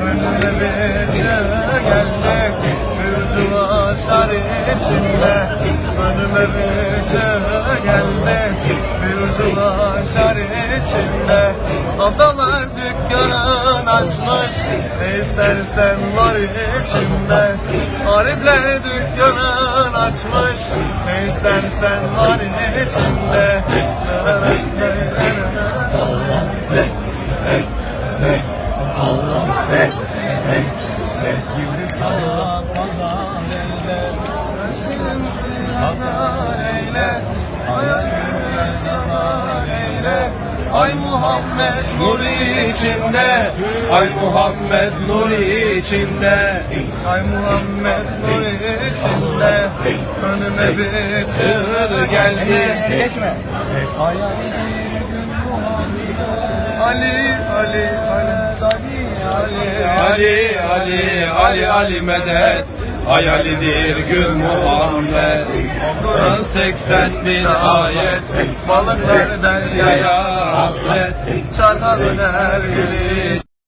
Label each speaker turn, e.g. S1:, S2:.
S1: Önüme çığ geldi Bir başlar içinde Önüme çığ geldi Bir başlar içinde Abdalar dükkanın açmış Ne istersen var içinde. Arifler dükkanın açmış Ne istersen var içinde. Şimdi nazar eyle Nazar eyle Ay Muhammed nur içinde. Ay Muhammed nur içinde. Ay Muhammed nur içinde. Önüme bir çığır geldi.
S2: Geçme.
S1: Ali Ali
S2: Ali Ali, Ali, Ali, medet. Hayalidir gül Muhammed.
S1: Kur'an 80 bin ayet Balıklar deryaya
S2: Yaya hasret.
S1: Çarka döner gülüş